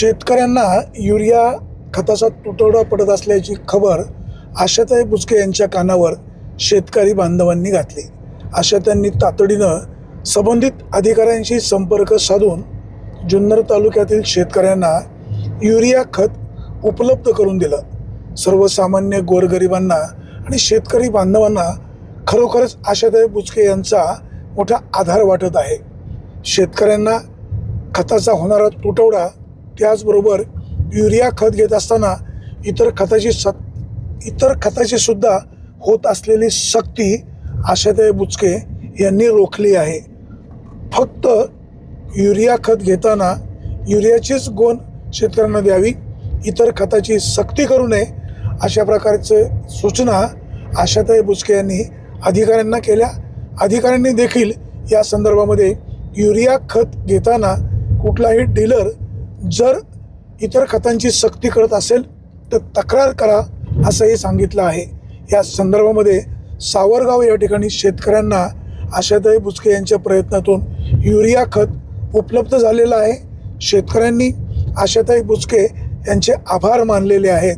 शेतकऱ्यांना युरिया खताचा तुटवडा पडत असल्याची खबर आशाताई बुचके यांच्या कानावर शेतकरी बांधवांनी घातली. आशाताईंनी तातडीनं संबंधित अधिकाऱ्यांशी संपर्क साधून जुन्नर तालुक्यातील शेतकऱ्यांना युरिया खत उपलब्ध करून दिलं. सर्वसामान्य गोरगरिबांना आणि शेतकरी बांधवांना खरोखरच आशाताई बुचके यांचा मोठा आधार वाटत आहे. शेतकऱ्यांना खताचा होणारा तुटवडा त्याचबरोबर युरिया खत घेत असताना इतर खताची स इतर खताची सुद्धा होत असलेली सक्ती आशाताई बुचके यांनी रोखली आहे. फक्त युरिया खत घेताना युरियाचीच गोण शेतकऱ्यांना द्यावी इतर खताची सक्ती करू नये अशा प्रकारचे सूचना आशाताई बुचके यांनी अधिकाऱ्यांना केल्या. अधिकाऱ्यांनी देखील या संदर्भामध्ये युरिया खत घेताना कुठलाही डीलर जर इतर खतांची सक्ती करत असेल तर तक्रार करा असंही सांगितलं आहे. या संदर्भामध्ये सावरगाव या ठिकाणी शेतकऱ्यांना आशाताई बुचके यांच्या प्रयत्नातून युरिया खत उपलब्ध झालेलं आहे. शेतकऱ्यांनी आशाताई बुचके यांचे आभार मानलेले आहेत.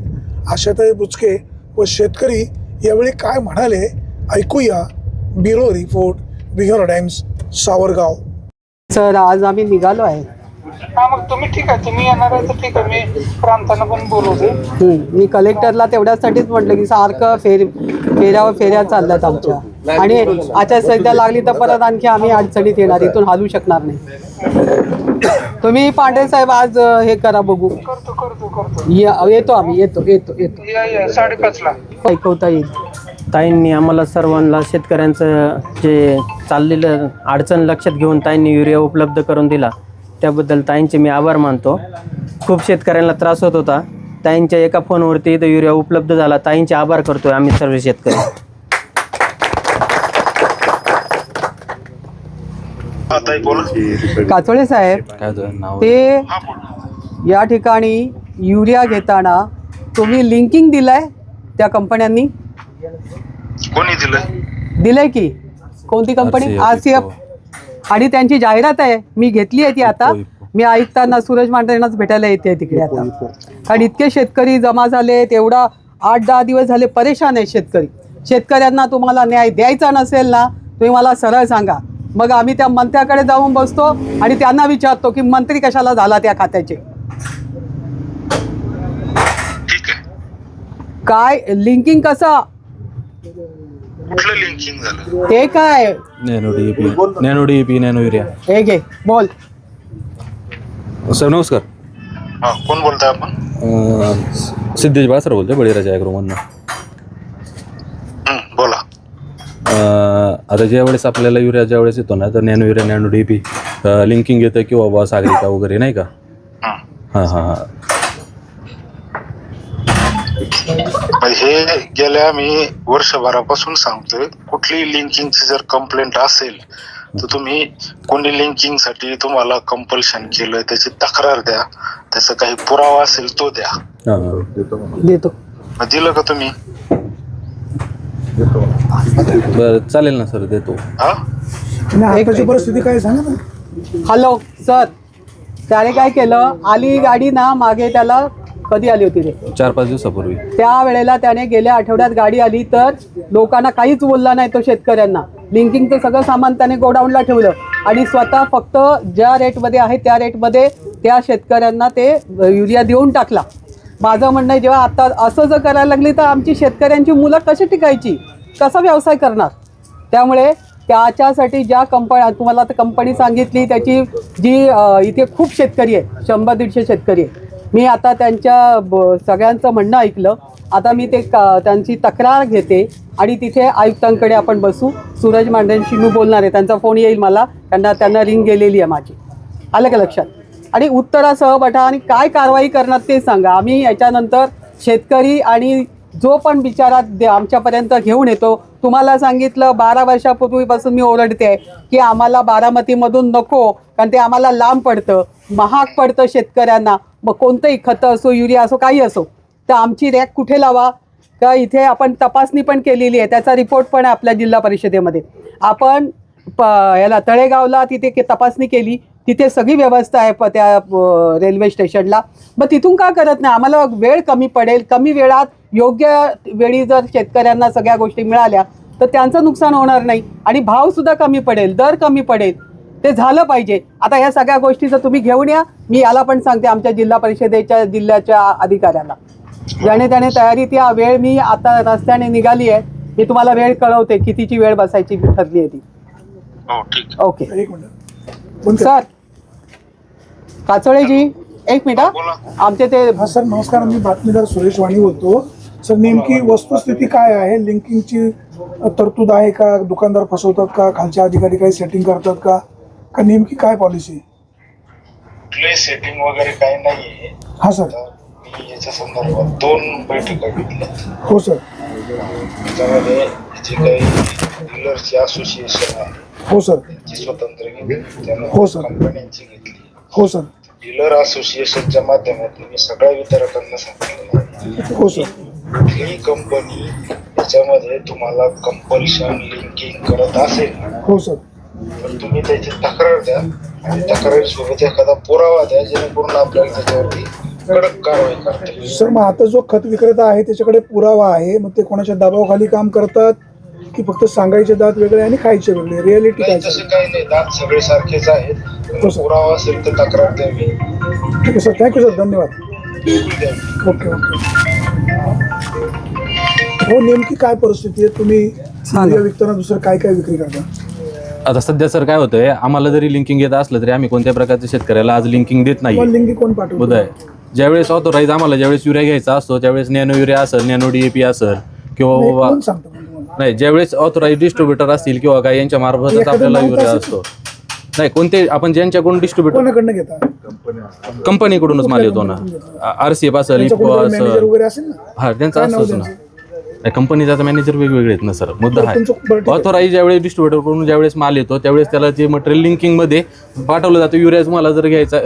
आशाताई बुचके व शेतकरी यावेळी काय म्हणाले ऐकूया ब्युरो रिपोर्ट बिगर टाइम्स सावरगाव. सर आज आम्ही निघालो आहे. हा मग तुम्ही ठीक आहे. तुम्ही येणार आहे तर ठीक आहे. मी प्रांतानं पण बोलवते. हम्म, मी कलेक्टरला तेवढ्यासाठीच म्हटलं की सारखं फेर फेऱ्यावर फेऱ्या चालल्यात आमच्या. आणि आचारसंहिता लागली तर परत आणखी आम्ही अडचणीत येणार. इथून हालू शकणार नाही. तुम्ही पांढरे साहेब आज अ, हे करा बघू. करतो करतो करतो. या- येतो आम्ही येतो येतो येतो. या या साडेपाचला ऐकवता येईल. ताईंनी आम्हाला सर्वांना शेतकऱ्यांचं जे चाललेलं अडचण लक्षात घेऊन ताईंनी युरिया उपलब्ध करून दिला. त्याबद्दल ताईंचे मी आभार मानतो. खूप शेतकऱ्यांना त्रास होत होता. ताईंच्या एका फोनवरती इथं युरिया उपलब्ध झाला. ताईंचे आभार करतोय आम्ही सर्व शेतकरी. काचोळे साहेब ते या ठिकाणी युरिया घेताना तुम्ही लिंकिंग दिलंय त्या कंपन्यांनी? कोणी दिलंय? दिलंय की? कोणती कंपनी? आर सी एफ आणि त्यांची जाहिरात आहे. मी घेतली आहे ती आता. मी ऐकताना सूरज मांढरेंनाच भेटायला येते तिकडे आता. कारण इतके शेतकरी जमा झाले एवढा आठ दहा दिवस झाले परेशान आहे शेतकरी. शेतकऱ्यांना तुम्हाला न्याय द्यायचा नसेल ना तुम्ही मला सरळ सांगा. मग आम्ही त्या मंत्र्याकडे जाऊन बसतो आणि त्यांना विचारतो की मंत्री कशाला झाला त्या खात्याचे. ठीक आहे. काय लिंकिंग कसं? कुठलं लिंकिंग झालं? ते काय? Nano nano nano urea. हे घे बोल. सर नमस्कार. हा कोण बोलताय आपण? अं, सिद्धेश बाळसर बोलतोय बळीराजा ॲग्रोमधनं. हं, बोला. अं, आता ज्या वेळेस आपल्याला युरिया ज्या वेळेस येतो ना तर nano urea nano D P linking येतं किंवा बा सागरिका वगैरे नाही का? हं. हाँ हाँ हाँ. हे गेल्या मी वर्षभरापासून सांगतोय कुठली लिंकिंगची जर कंप्लेंट असेल तर तुम्ही कोणी लिंकिंगसाठी तुम्हाला कंपल्शन केलं त्याची तक्रार द्या त्याचा काही पुरावा असेल तो द्या. देतो. मग दिलं का तुम्ही? बरं चालेल ना सर देतो. हा? आताची परिस्थिती काय सांगा ना. हॅलो सर त्याने काय केलं? आली गाडी ना मागे त्याला कधी आली होती रे? चार पाच दिवसापूर्वी. त्या वेळेला त्याने गेल्या आठवड्यात गाडी आली तर लोकांना काहीच बोलला नाही तो शेतकऱ्यांना. लिंकिंगचं सगळं सामान त्याने गोडाऊनला ठेवलं. आणि स्वतः फक्त ज्या रेटमध्ये आहे त्या रेटमध्ये त्या शेतकऱ्यांना ते युरिया देऊन टाकला. माझं म्हणणं आहे जेव्हा आता असं जर करायला लागली तर आमची शेतकऱ्यांची मुलं कशी टिकायची? कसा व्यवसाय करणार? त्यामुळे त्याच्यासाठी ज्या कंपन्या तुम्हाला आता कंपनी सांगितली त्याची जी अ, इथे खूप शेतकरी आहे शंभर दीडशे शेतकरी आहे मी आता त्यांच्या ब- सगळ्यांचं म्हणणं ऐकलं. आता मी ते का त्यांची तक्रार घेते आणि तिथे आयुक्तांकडे आपण बसू. सूरज मांढरेंशी मी बोलणार आहे. त्यांचा फोन येईल मला. त्यांना त्यांना रिंग गेलेली आहे माझी. आलं का लक्षात? आणि उत्तरासह बठा आणि काय कारवाई करणार ते सांगा. आम्ही याच्यानंतर शेतकरी आणि जो पण विचारात दे- आमच्यापर्यंत घेऊन येतो. तुम्हाला सांगितलं बारा वर्षापूर्वीपासून मी ओरडते आहे की आम्हाला बारामतीमधून नको कारण ते आम्हाला लांब पडतं. महाग पडतं शेतकऱ्यांना. मग कोणतंही खतं असो युरिया असो काही असो तर आमची रॅक कुठे लावा? का इथे आपण तपासणी पण केलेली आहे त्याचा रिपोर्ट पण आहे आपल्या जिल्हा परिषदेमध्ये. आपण प याला तळेगावला तिथे के- तपासणी केली तिथे सगळी व्यवस्था आहे प त्या रेल्वे स्टेशनला मग तिथून का करत नाही? आम्हाला वेळ कमी पडेल कमी वेळात योग्य वेळी जर शेतकऱ्यांना सगळ्या गोष्टी मिळाल्या तर त्यांचं नुकसान होणार नाही. आणि भावसुद्धा कमी पडेल दर कमी पडेल. ते झालं पाहिजे. आता ह्या सगळ्या गोष्टी जर तुम्ही घेऊन या मी याला पण सांगते आमच्या जिल्हा परिषदेच्या जिल्ह्याच्या अधिकाऱ्याला. ज्याने त्याने तयारी ती वेळ मी आता रस्त्याने निघाली आहे. मी तुम्हाला वेळ कळवते कितीची वेळ बसायची ठरली आहे ती. हो ठीक ओके. सर. काचोळेजी एक मिनिट. हा. आमचे ते हा सर नमस्कार मी बातमीदार सुरेश वाणी बोलतो सर नेमकी वस्तुस्थिती काय आहे? लिंकिंगची तरतूद आहे का? दुकानदार फसवतात का? खालच्या अधिकारी काही सेटिंग करतात का? का नेमकी काय पॉलिसी कुठले सेटिंग वगैरे काही नाहीये. हा सर तर मी याच्या संदर्भात दोन बैठका घेतल्या. हो सर त्याच्यामध्ये जे काही डीलरची असोसिएशन आहे हो सर त्यांची स्वतंत्र घेतली. हो, त्यानंतर सर. कंपन्यांची घेतली. हो सर डीलर असोसिएशनच्या माध्यमातून मी सगळ्या वितरकांना सांगितलेलं आहे हो सर कुठलीही कंपनी याच्यामध्ये तुम्हाला कंपल्शन लिंकिंग करत असेल. हो सर तर तुम्ही त्याची तक्रार द्या आणि तक्रारीसोबत एखादा पुरावा द्या जेणेकरून आपल्याला त्याच्यावरती कडक कारवाई करता येईल. सर मग आता जो खत विक्रेता आहे त्याच्याकडे पुरावा आहे मग ते कोणाच्या दबावाखाली काम करतात? की फक्त सांगायचे दात वेगळे आणि खायचे वेगळे? रियालिटी नाही काय तसं काही नाही. दात सगळे सारखेच आहेत. हो. पुरावा असेल तर तक्रार द्यावी ठीक आहे सर. Thank you sir. धन्यवाद. द्यावी ओके ओके हो नेमकी काय परिस्थिती आहे? तुम्ही युरिया विकताना दुसरं काय काय विक्री करता? आता सध्या सर काय होतंय आम्हाला जरी लिंकिंग येत असलं तरी आम्ही कोणत्या प्रकारच्या शेतकऱ्याला आज लिंकिंग देत नाही तुम्हाला लिंकी कोण पाठवतो? उदय ज्यावेळेस ऑथोराईज आम्हाला ज्यावेळेस युरिया घ्यायचा असतो त्यावेळेस नॅनो युरिया असेल नॅनो डीएपी असेल किंवा नाही, बाबा कोण सांगतो पण तुम्हाला नाही ज्यावेळेस ऑथोराईज डिस्ट्रीब्युटर असतील किंवा काय यांच्या मार्फतच एखादं आपल्याला युरिया असतो. नाही कोणते आपण ज्यांच्याकडून डिस्ट्रीब्युटर कोणाकडनं घेता? कंपनीकडूनच माल येतो ना. कंपनीतून घेतो? आर सी एफ असेल इफको मॅनेजर असेल. वगैरे असेल ना? हा त्यांचा काय नाव असतोच ना. त्यांचं? नाही कंपनीचा मॅनेजर वेगवेगळे आहेत ना सर मुद्दा बरं, आहे. तुमचं- बरं, ठीक आहे. ऑथोराईज ज्यावेळेस डिस्ट्रीब्युटरकडून ज्यावेळेस माल येतो त्यावेळेस त्याला ते मटेरियल लिंकिंगमध्ये पाठवलं जातं युरिया तुम्हाला जर घ्यायचा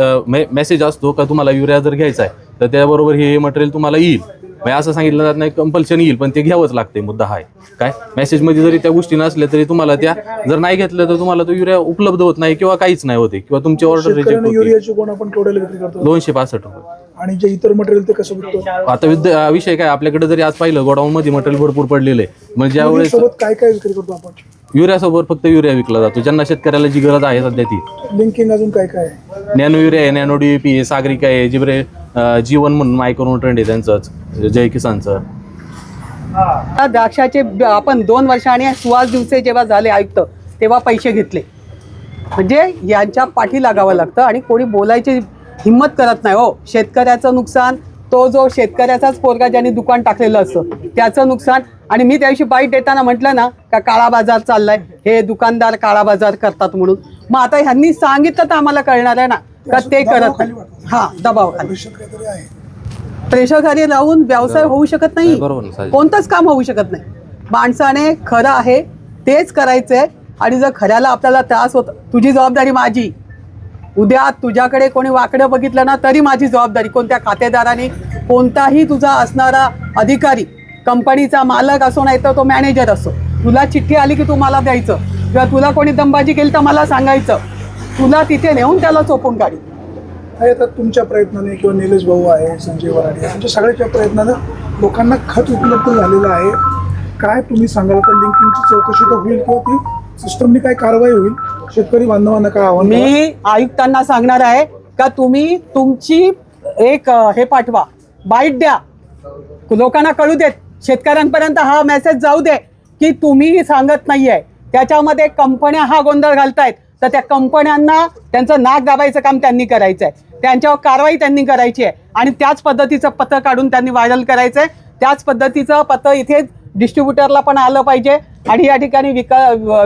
मेसेज असतो का तुम्हाला युरिया जर घ्यायचा आहे तर त्याबरोबर हे मटेरियल तुम्हाला येईल. म्हणजे असं सांगितलं जात नाही कंपल्शन येईल पण ते घ्यावंच लागते मुद्दा हा आहे. काय? मेसेजमध्ये जरी त्या गोष्टी नसल्या तरी तुम्हाला त्या जर नाही घेतलं तर तुम्हाला तो युरिया उपलब्ध होत नाही किंवा काहीच नाही होते किंवा तुमची ऑर्डर रिजेक्ट होते. युरियाची कोण आपण केवढ्याला विक्री करतो दोनशे पासष्ट रुपये. आणि जे इतर मटेरियल ते कसं विकतो? आता विद्य विषय काय? आपल्याकडे जरी आज पाहिलं गोडाऊन मध्ये मटेरियल भरपूर पडलेलं आहे. म्हणजे ज्यावेळेस सोबत काय काय विक्री करतो आपण? युरियासोबत फक्त युरिया विकला जातो. ज्यांना शेतकऱ्याला जी गरज आहे सध्या ती. लिंकिंग अजून काय काय? आहे नॅनो युरिया आहे नॅनो डीपी आहे सागरिका आहे जिबरे अं, जीवन म्हणून मायक्रो ट्रेंड आहे त्यांचंच जय किसानचं. द्राक्षाचे ब- आपण दोन वर्षांनी सुवास दिवसे जेव्हा झाले आयुक्त तेव्हा पैसे घेतले. म्हणजे यांच्या पाठी लागावं लागतं आणि कोणी बोलायची हिंमत करत नाही हो. शेतकऱ्याचं नुकसान तो जो शेतकऱ्याचाच पोरगा ज्यांनी दुकान टाकलेलं असतं त्याचं नुकसान. आणि मी त्या दिवशी बाईट देताना म्हटलं ना का काळा बाजार चाललाय हे दुकानदार काळा बाजार करतात म्हणून. मग आता ह्यांनी सांगितलं तर आम्हाला कळणार आहे ना का ते करत. हा दबाव आहे. प्रेक्षकाने राहून व्यवसाय होऊ शकत नाही. कोणतंच काम होऊ शकत नाही. माणसाने खरं आहे तेच करायचंय. आणि जर खऱ्याला आपल्याला त्रास होत तुझी जबाबदारी माझी. उद्या तुझ्याकडे कोणी वाकडं बघितलं ना तरी माझी जबाबदारी कोणत्या खातेदाराने कोणताही तुझा असणारा अधिकारी कंपनीचा मालक असो नाही तर तो मॅनेजर असो तुला चिठ्ठी आली की तू मला द्यायचं? किंवा तुला कोणी दमबाजी केली तर मला सांगायचं? तुला तिथे नेऊन त्याला चोपून काढी. नाही तर तुमच्या प्रयत्नाने किंवा निलेश भाऊ आहे संजय वराडे तुमच्या म्हणजे सगळ्याच्या प्रयत्नानं लोकांना खत उपलब्ध झालेलं आहे. काय तुम्ही सांगाल? तर लिंकिंगची चौकशी तर होईल किंवा ती सिस्टमनी काय कारवाई होईल? शेतकरी बांधवांना काय आव्हान? मी आयुक्तांना सांगणार आहे का तुम्ही तुमची एक हे पाठवा बाईट द्या. लोकांना कळू देत. शेतकऱ्यांपर्यंत हा मेसेज जाऊ दे की तुम्ही सांगत नाहीये. त्याच्यामध्ये कंपन्या हा गोंधळ घालतायत. तर त्या कंपन्यांना त्यांचं नाक दाबायचं काम त्यांनी करायचं आहे त्यांच्यावर कारवाई त्यांनी करायची आहे. आणि त्याच पद्धतीचं पत्र काढून त्यांनी व्हायरल करायचं आहे त्याच पद्धतीचं पत्र इथे डिस्ट्रीब्युटरला पण आलं पाहिजे आणि या ठिकाणी विक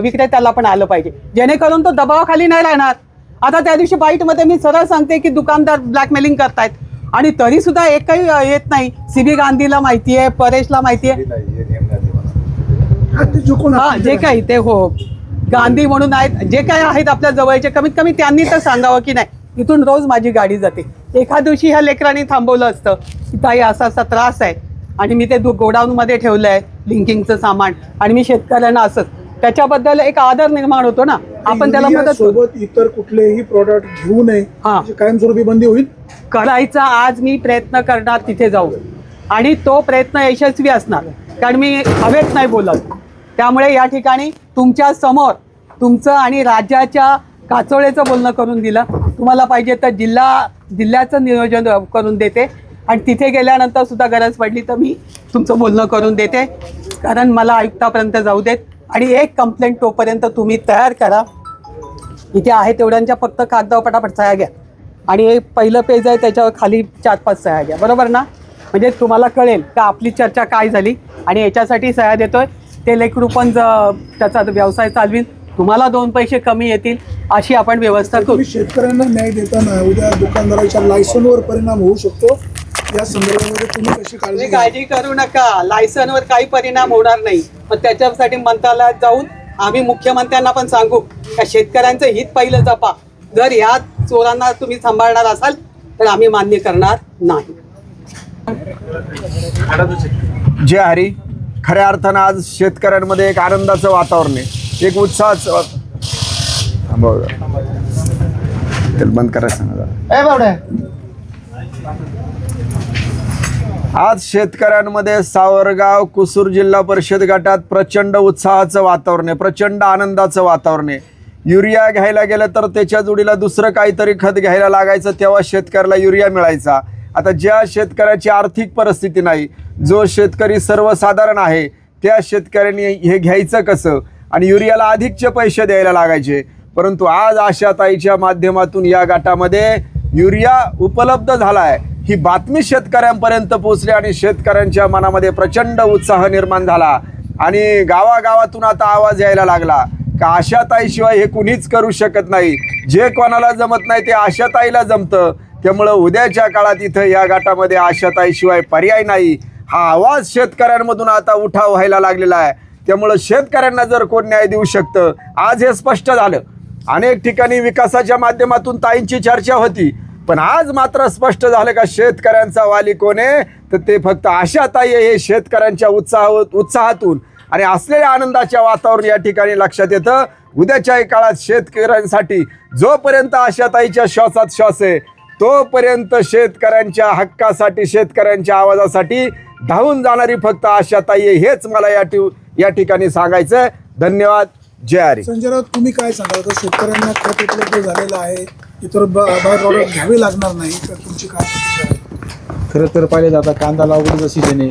विक्रेत्याला पण आलं पाहिजे. जेणेकरून तो दबावाखाली नाही राहणार. आता त्या दिवशी बाईटमध्ये मी सरळ सांगते की दुकानदार ब्लॅकमेलिंग करतायत. आणि तरी सुद्धा एक काही येत नाही. सीबी गांधीला माहिती आहे परेशला माहिती आहे. हा, हा जे काही ते हो. गांधी म्हणून आहेत. जे काही आहेत आपल्या जवळचे कमीत कमी त्यांनी तर सांगावं की नाही. इथून रोज माझी गाडी जाते. एका दिवशी ह्या लेकरांनी थांबवलं असतं. की ताई असा असा त्रास आहे. आणि मी ते गोडाऊनमध्ये ठेवलं आहे लिंकिंगचं सामान. आणि मी शेतकऱ्यांना असंच. त्याच्याबद्दल एक आदर निर्माण होतो ना. आपण त्याला मदत. सोबत इतर कुठलेही प्रॉडक्ट घेऊ नये. हा. याची कायमस्वरूपी बंदी होईल? करायचा आज मी प्रयत्न करणार तिथे जाऊन. आणि तो प्रयत्न यशस्वी असणार. कारण मी हवेत नाही बोलत. त्यामुळे या ठिकाणी तुमच्यासमोर तुमचं आणि राज्याच्या काचोळेचं बोलणं करून दिलं. तुम्हाला पाहिजे तर जिल्हा जिल्ह्याचं नियोजन करून देते. आणि तिथे गेल्यानंतर सुद्धा गरज पडली तर मी तुमचं बोलणं करून देते. कारण मला आयुक्तापर्यंत जाऊ देत. आणि एक कंप्लेंट तोपर्यंत तुम्ही तयार करा. इथे आहे तेवढ्यांच्या फक्त कागदावर पटापट सह्या घ्या. आणि एक पहिलं पेज आहे त्याच्यावर खाली चार पाच सह्या घ्या. बरोबर ना? म्हणजे तुम्हाला कळेल का आपली चर्चा काय झाली. आणि याच्यासाठी सह्या देतोय. ते लेकरू पण ज- त्याचा व्यवसाय चालवीन. तुम्हाला दोन पैसे कमी येतील अशी आपण व्यवस्था करू. शेतकऱ्यांना न्याय देताना उद्या दुकानदाराच्या लायसनवर परिणाम होऊ शकतो. या संदर्भामध्ये तुम्ही कशी काळजी तुम्ही काळजी करू नका. लायसनवर काही परिणाम होणार नाही. मग त्याच्यासाठी मंत्रालयात जाऊन आम्ही मुख्यमंत्र्यांना पण सांगू का शेतकऱ्यांचं हित पहिलं जपा. जर ह्या चोरांना तुम्ही सांभाळणार असाल तर आम्ही मान्य करणार नाही. जे हरी खऱ्या अर्थानं आज शेतकऱ्यांमध्ये एक आनंदाचं वातावरण आहे. एक उत्साहाचं वा- थांबा जरा. त्याला बंद करायला सांगा जरा. आज शेतकऱ्यांमध्ये सावरगाव कुसूर जिल्हा परिषद गटात प्रचंड उत्साहाचं वातावरण आहे प्रचंड आनंदाचं वातावरण आहे. युरिया घ्यायला गेलं तर त्याच्या जोडीला दुसरं काहीतरी खत घ्यायला लागायचं तेव्हा शेतकऱ्याला युरिया मिळायचा. आता ज्या शेतकऱ्याची आर्थिक परिस्थिती नाही जो शेतकरी सर्वसाधारण आहे त्या शेतकऱ्यांनी हे घ्यायचं कसं? आणि युरियाला अधिकचे पैसे द्यायला लागायचे. परंतु आज आशाताईच्या माध्यमातून या गटामध्ये युरिया उपलब्ध झाला आहे ही बातमी शेतकऱ्यांपर्यंत पोहोचली आणि शेतकऱ्यांच्या मनामध्ये प्रचंड उत्साह निर्माण झाला. आणि गावागावातून आता आवाज यायला लागला का आशाताईशिवाय हे कुणीच करू शकत नाही. जे कोणाला जमत नाही ते आशाताईला जमतं. त्यामुळं उद्याच्या काळात इथं या गटामध्ये आशाताईशिवाय पर्याय नाही. हा आवाज शेतकऱ्यांमधून आता उठाव व्हायला लागलेला आहे. त्यामुळं शेतकऱ्यांना जर कोण न्याय देऊ शकतं आज हे स्पष्ट झालं. अनेक ठिकाणी विकासाच्या माध्यमातून ताईंची चर्चा होती. पण आज मात्र स्पष्ट झालं का शेतकऱ्यांचा वाली कोण आहे? तर ते फक्त आशाताई आहे हे शेतकऱ्यांच्या उत्साह उत्साहातून. आणि असलेल्या आनंदाच्या वातावरण या ठिकाणी लक्षात येतं. उद्याच्याही काळात शेतकऱ्यांसाठी जोपर्यंत आशाताईच्या श्वासात श्वास आहे तोपर्यंत शेतकऱ्यांच्या हक्कासाठी शेतकऱ्यांच्या आवाजासाठी धावून जाणारी फक्त आशाताई आहे. हेच मला या टी या ठिकाणी सांगायचं आहे. धन्यवाद. जय हरी. संजय राऊत तुम्ही काय सांगाल? तर शेतकऱ्यांना खत उपलब्ध झालेलं आहे इतर बाय प्रॉडक्ट घ्यावे लागणार नाही तर तुमची काय प्रतिक्रिया आहे? खरं तर पाहिलं जातं कांदा लागवडीचा सीजन आहे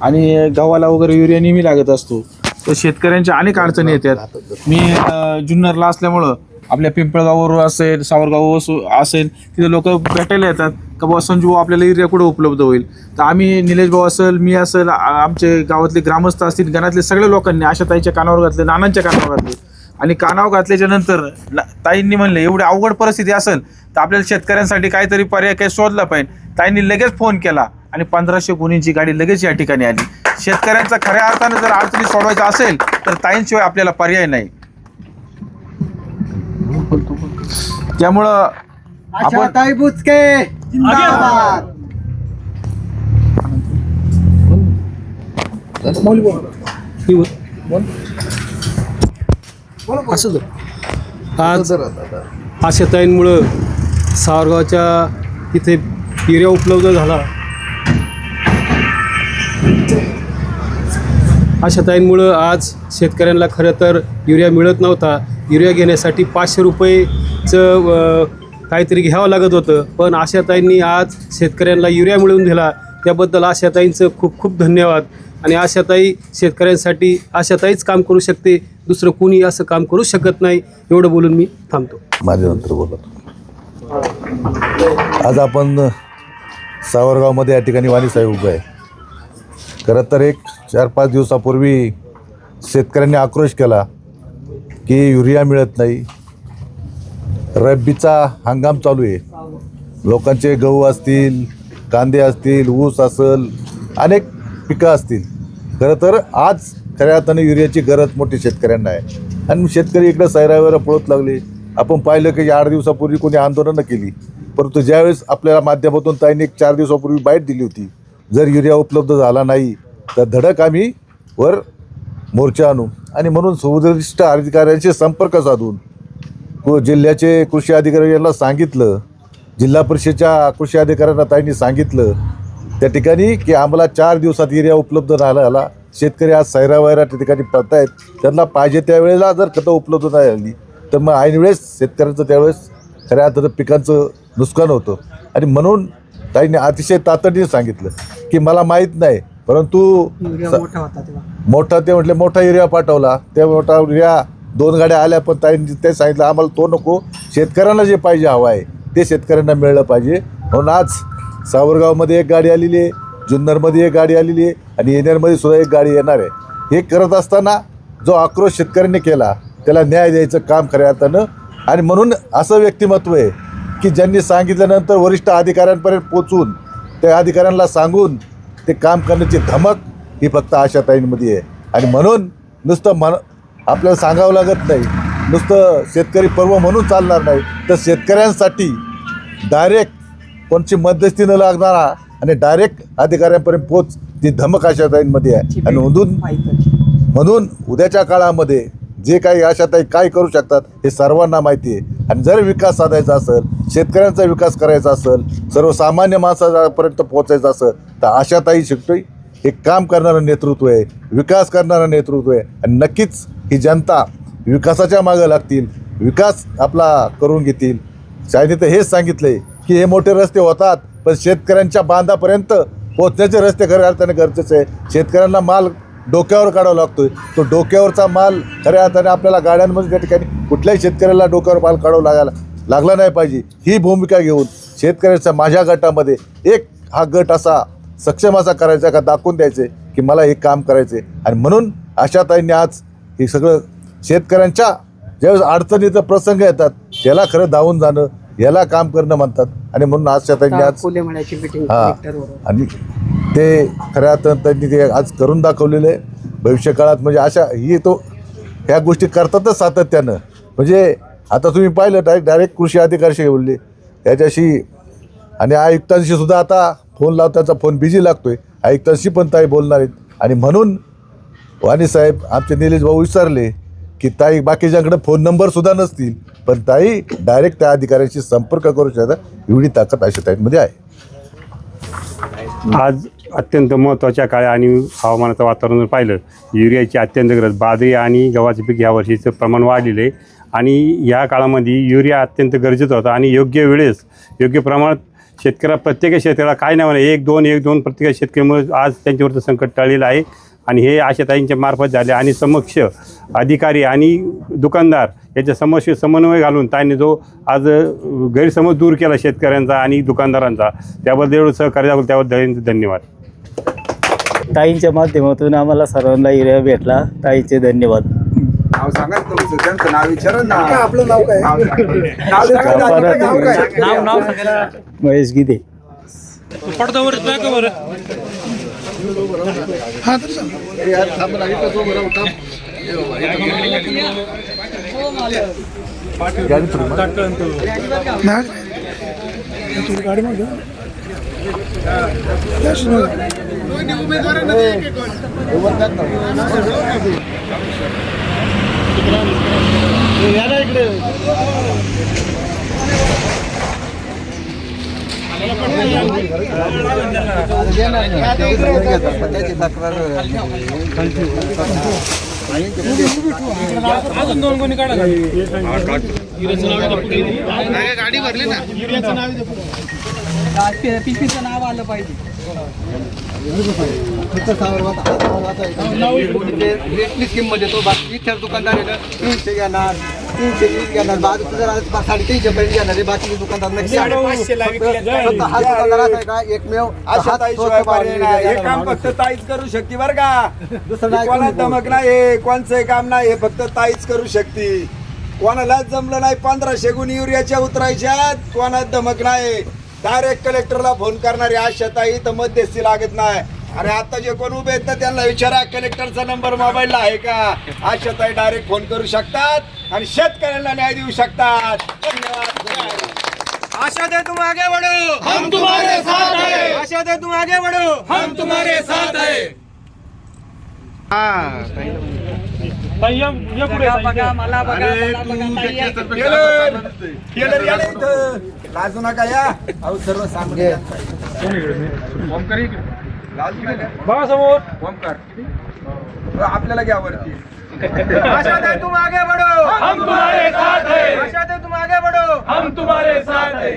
आणि गव्हाला वगैरे युरिया नेहमी लागत असतो तर शेतकऱ्यांच्या अनेक अडचणी येतात. मी अं, जुन्नरला असल्यामुळं आपल्या पिंपळगाववर असेल सावरगाव असो- असेल तिथे लोक भेटायला येतात. का बाबा संजू आपल्याला युरिया कुठं उपलब्ध होईल? तर आम्ही निलेश भाऊ असेल मी असेल आमचे गावातले ग्रामस्थ असतील गणातले सगळ्या लोकांनी आशा ताईच्या कानावर घातले नानांच्या कानावर घातले. आणि कानावर घातल्याच्या नंतर ताईंनी म्हणले एवढी अवघड परिस्थिती असेल तर आपल्याला शेतकऱ्यांसाठी काहीतरी पर्याय काही शोधला पाहिजे. ताईंनी लगेच फोन केला आणि पंधराशे गुणींची गाडी लगेच या ठिकाणी आली. शेतकऱ्यांचा खऱ्या अर्थानं जर अडचणी सोडवायचा असेल तर ताईंशिवाय आपल्याला पर्याय नाही. त्यामुळं आपण मौली बोला. असं आज आशाताईंमुळं सावरगावच्या इथे युरिया उपलब्ध झाला. आशाताईंमुळं आज शेतकऱ्यांना खरं तर युरिया मिळत नव्हता. युरिया घेण्यासाठी पाचशे रुपयेचं काहीतरी घ्यावं लागत होतं. पण आशाताईंनी आज शेतकऱ्यांना युरिया मिळवून दिला. त्याबद्दल आशाताईंचं खूप खूप धन्यवाद. आणि आशाताई शेतकऱ्यांसाठी आशाताईच काम करू शकते. दुसरं कुणी असं काम करू शकत नाही. एवढं बोलून मी थांबतो. माझ्यानंतर बोलत आज आपण सावरगावमध्ये या ठिकाणी वाणी साहेब उभं आहे. खरं तर एक चार पाच दिवसापूर्वी शेतकऱ्यांनी आक्रोश केला की युरिया मिळत नाही. रब्बीचा हंगाम चालू आहे. लोकांचे गहू असतील कांदे असतील ऊस असेल अनेक पिकं असतील. खरं तर आज खऱ्या अर्थाने युरियाची गरज मोठी शेतकऱ्यांना आहे. आणि शेतकरी इकडं सैरावर पळत लागले. आपण पाहिलं की आठ दिवसापूर्वी कोणी आंदोलनं केली. परंतु ज्यावेळेस आपल्याला माध्यमातून ताईने एक चार दिवसापूर्वी बाईट दिली होती जर युरिया उपलब्ध झाला नाही तर धडक आम्ही वर मोर्चा आणू. आणि म्हणून सुवरिष्ठ अधिकाऱ्यांशी संपर्क साधून जिल्ह्याचे कृषी अधिकारी यांना सांगितलं. जिल्हा परिषदेच्या कृषी अधिकाऱ्यांना त्यांनी सांगितलं. त्या ठिकाणी की आम्हाला चार दिवसात एरिया उपलब्ध राहिला आला शेतकरी आज सैरावैरा त्या ठिकाणी पडतायत. त्यांना पाहिजे त्यावेळेला जर खतं उपलब्ध नाही झाली तर मग ऐन वेळेस शेतकऱ्यांचं त्यावेळेस खऱ्या अर्थानं पिकांचं नुकसान होतं. आणि म्हणून त्यांनी अतिशय तातडीने सांगितलं की मला माहीत नाही परंतु मोठा ते म्हटले मोठा एरिया पाठवला. त्या मोठा एरिया दोन गाड्या आल्या पण त्यांनी ते सांगितलं आम्हाला तो नको. शेतकऱ्यांना जे पाहिजे हवं आहे ते शेतकऱ्यांना मिळलं पाहिजे. म्हणून आज सावरगावमध्ये एक गाडी आलेली आहे जुन्नरमध्ये एक गाडी आलेली आहे आणि येण्यामध्ये सुद्धा एक गाडी येणार आहे. हे करत असताना जो आक्रोश शेतकऱ्यांनी केला त्याला न्याय द्यायचं काम खऱ्या अर्थानं आणि म्हणून असं व्यक्तिमत्व आहे की ज्यांनी सांगितल्यानंतर वरिष्ठ अधिकाऱ्यांपर्यंत पोचून त्या अधिकाऱ्यांना सांगून ते काम करण्याची धमक ही फक्त आशाताईंमध्ये आहे. आणि म्हणून नुसतं मन आपल्याला सांगावं लागत नाही. नुसतं शेतकरी पर्व म्हणून चालणार नाही. तर शेतकऱ्यांसाठी डायरेक्ट कोणची मध्यस्थी न लागणारा आणि डायरेक्ट अधिकाऱ्यांपर्यंत पोच ती धमक आशाताईंमध्ये आहे. आणि म्हणून म्हणून उद्याच्या काळामध्ये जे काही आशाताई काय करू शकतात हे सर्वांना माहिती आहे. आणि जर विकास साधायचा असेल शेतकऱ्यांचा विकास करायचा असेल सर्वसामान्य माणसापर्यंत पोहोचायचं असेल तर आशाताई शिकतोय हे काम करणारं नेतृत्व आहे विकास करणारं नेतृत्व आहे. आणि नक्कीच ही जनता विकासाच्या मागं लागतील विकास आपला करून घेतील. शाळेने तर हेच सांगितले की हे मोठे रस्ते होतात पण शेतकऱ्यांच्या बांधापर्यंत पोचण्याचे रस्ते खऱ्या अर्थाने गरजेचे आहे. शेतकऱ्यांना माल डोक्यावर काढावा लागतोय. तो डोक्यावरचा माल खऱ्या अर्थाने आपल्याला गाड्यांमध्ये त्या ठिकाणी कुठल्याही शेतकऱ्याला डोक्यावर माल काढावा लागायला लागला नाही पाहिजे. ही भूमिका घेऊन शेतकऱ्याच्या माझ्या गटामध्ये एक हा गट असा सक्षम असा करायचा का दाखवून द्यायचे की मला हे काम करायचे आणि म्हणून आशाताईंनी आज हे सगळं शेतकऱ्यांच्या ज्यावेळेस अडचणीचा प्रसंग येतात त्याला खरं धावून जाणं याला काम करणं म्हणतात. आणि म्हणून आज मिटिंग हा. आणि ते खऱ्या अर्थानं त्यांनी ते आज करून दाखवलेलं आहे. भविष्य काळात म्हणजे अशा ही तो ह्या गोष्टी करतातच सातत्यानं. म्हणजे आता तुम्ही पाहिलं डायरेक्ट डायरेक्ट कृषी अधिकारीशी बोलले. त्याच्याशी आणि आयुक्तांशी सुद्धा आता फोन लावताचा फोन बिझी लागतोय. आयुक्तांशी पण ताई बोलणार आहेत. आणि म्हणून वाणी साहेब आमचे निलेश भाऊ विचारले की ताई बाकीच्याकडे फोन नंबर सुद्धा नसतील. पण ताई डायरेक्ट त्या अधिकाऱ्यांशी संपर्क करू शकतात एवढी ताकद अशा ताईंमध्ये आहे. आज अत्यंत महत्त्वाच्या काळ्या आणि हवामानाचं वातावरण पाहिलं युरियाची अत्यंत गरज बाजरी आणि गव्हाचं पीक या वर्षीचं प्रमाण वाढलेलं आहे. आणि या काळामध्ये युरिया अत्यंत गरजेचं होता आणि योग्य वेळेस योग्य प्रमाणात शेतकऱ्या प्रत्येक शेतकऱ्याला काय नाही म्हणा एक दोन एक दोन प्रत्येक शेतकऱ्यामुळे आज त्यांच्यावरचं संकट टळलेलं आहे. आणि हे आशाताईंच्या मार्फत झाले आणि समक्ष अधिकारी आणि दुकानदार याच्या समक्ष समन्वय घालून त्यांनी जो आज गैरसमज दूर केला शेतकऱ्यांचा आणि दुकानदारांचा त्याबद्दल एवढं सहकार्य दाखवलं त्याबद्दल धन्यवाद. ताईंच्या माध्यमातून आम्हाला सर्वांना युरिया भेटला. ताईचे धन्यवाद. सांगा ना तुमचं त्यांचं नाव विचारा ना. काय आपलं नाव काय? नाव सांगा. ना. परत- नाव काय? महेश गिदे हा तुझी गाडी मग घेऊन या शिवाय. पिशवीचं नाव आलं पाहिजे. इतर दुकानदार तीनशे घेणार तीनशे वीस घेणार. बाजूचं जर साडेतीनशे पर्यंत घेणार आहे. बाकीचे दुकानदार नक्की फक्त हा दुकानदार असा आहे का? एकमेव हे काम फक्त ताईच करू शकते बर का. दुसरं कोणी धमक नाही कोणचंही काम नाही हे फक्त ताईच करू शकते. कोणालाच जमलं नाही पंधराशे गुण युरियाच्या उतरायच्या कोणाला धमक नाही. डायरेक्ट कलेक्टरला फोन करणारी आशा ताई तर मध्यस्थी लागत नाही. अरे आता जे कोण उभे आहेत ना त्यांना विचारा कलेक्टरचा नंबर मोबाईलला आहे का? आशा ताई डायरेक्ट फोन करू शकतात आणि शेतकऱ्यांना न्याय देऊ शकतात. धन्यवाद. आशा दे तुम आगे बढ़ो हम तुम्हारे साथ हैं. आशा दे तुम आगे बढ़ो हम तुम्हारे साथ हैं. बघा मला बघा लाजू नका या. अहो सर्व. लाजू नका. ओमकार अ, आपल्याला घ्या वरती. आशा ताई तुम आगे बढ़ो हम तुम्हारे साथ है. आशा ताई तुम आगे बढ़ो हम तुम्हारे साथ है.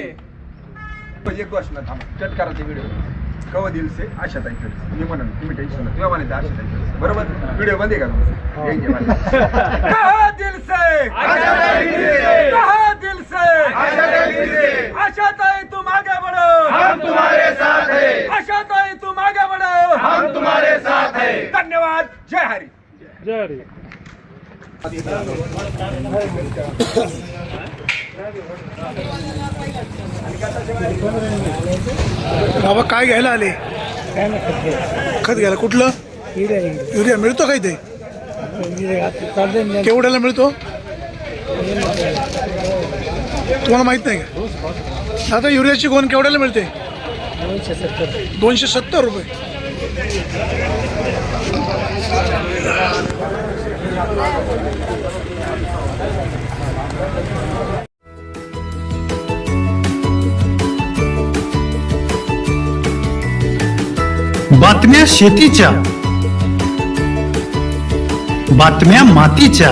एक गोष्ट ना थांबा. कट करा ते व्हिडिओ कव दिल से? आशा ताई मी म्हणून तुम्ही टेन्शन नका. तुम्ही म्हणायचं आशा ताई बरोबर? व्हिडिओ बंद आहे का तुमचा? हे. घे मला. कहा दिल से? आशा ताई कहा दिल से आशा ताई आशा ताई तुम आगे बढ़ो. हम तुम्हारे साथ है. आशा ताई तुम आगे बढ़ो. हम तुम्हारे साथ है. धन्यवाद. जय हरी. बाबा काय घ्यायला आले? खत घ्यायला. कुठलं? युरिया मिळतो का इथे? केवढ्याला मिळतो? तुम्हाला माहीत नाही का? आता युरियाची गोण केवढ्याला मिळते? दोनशे सत्तर रुपये. बातम्या शेतीच्या बातम्या मातीच्या.